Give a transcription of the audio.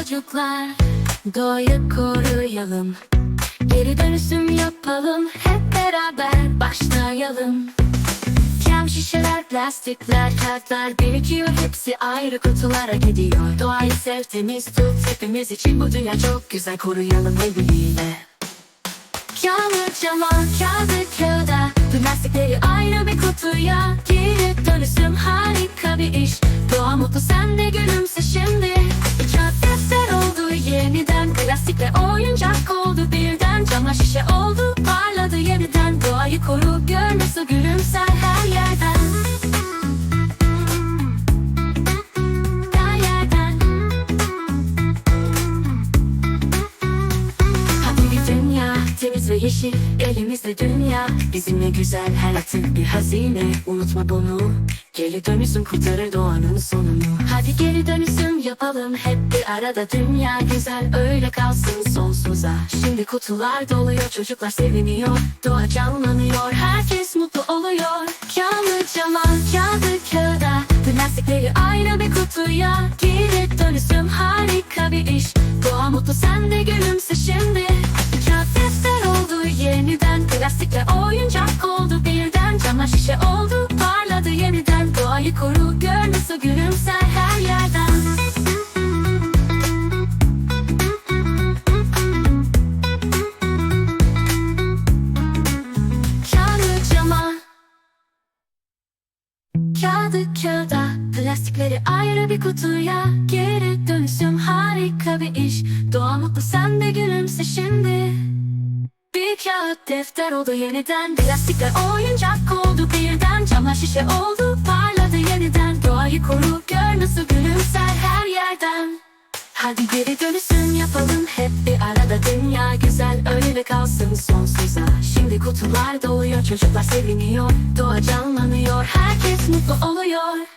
çocuklar Doğayı koruyalım. Geri dönüşüm yapalım Hep beraber başlayalım. Cam şişeler, plastikler, kartlar birikiyor Hepsi ayrı kutulara gidiyor. Doğayı sev, temiz tut Hepimiz için bu dünya çok güzel Koruyalım el birliğiyle Kağıt cama, kağıdı kağıda Plastikleri ayrı bir kutuya ve yeşil Elimizde dünya. Bizimle güzel hayatın bir hazine. Unutma bunu. Geri dönüşüm kurtarır doğanın sonunu. Hadi geri dönüşüm yapalım Hep bir arada dünya. Güzel Öyle kalsın sonsuza. Şimdi kutular doluyor Çocuklar seviniyor. Doğa canlanıyor Herkes mutlu oluyor. Kağıt cama kağıdı kağıda. Plastikleri ayrı bir kutuya. Geri dönüşüm harika bir iş. Doğa mutlu sen de gülümse şimdi Plastikle oyuncak oldu birden Camlar şişe oldu parladı yeniden. Doğayı koru gör nasıl gülümser her yerden. Cama Kağıdı kağıda. Plastikleri ayrı bir kutuya Geri dönüşüm harika bir iş. Doğa mutlu sen kağıt defter oldu yeniden. Plastikler oyuncak oldu birden. Camlar şişe oldu parladı yeniden. Doğayı koru gör nasıl gülümser her yerden. Hadi geri dönüşüm yapalım hep bir arada dünya güzel. Öyle kalsın sonsuza. Şimdi kutular doluyor çocuklar seviniyor. Doğa canlanıyor herkes mutlu oluyor